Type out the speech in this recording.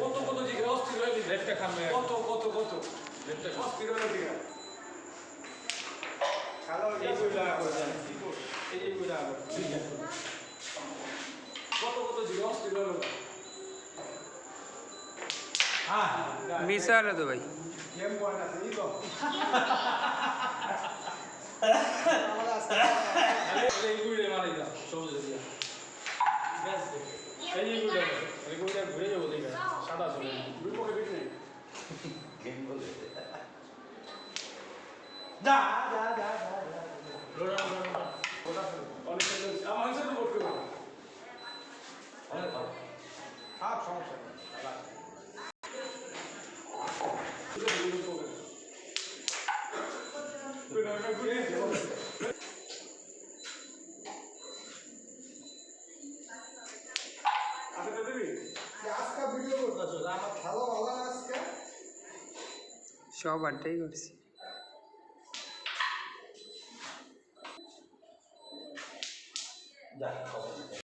কত কত জিজ্ঞেস অস্থির হয়ে গেছে। লেফটে খামে কত কত কত? লেফটে অস্থির হয়ে কত কত অস্থির হয়ে। তো ভাই। গেম পয়েন্ট আছে ই তো। এই গুইড়ে মারি দাও। সবুজ দিয়া। এই ঘুরে। হাতে দিবি? আজকে ভিডিও করতেছো আমার খেলা ভালো शॉप हट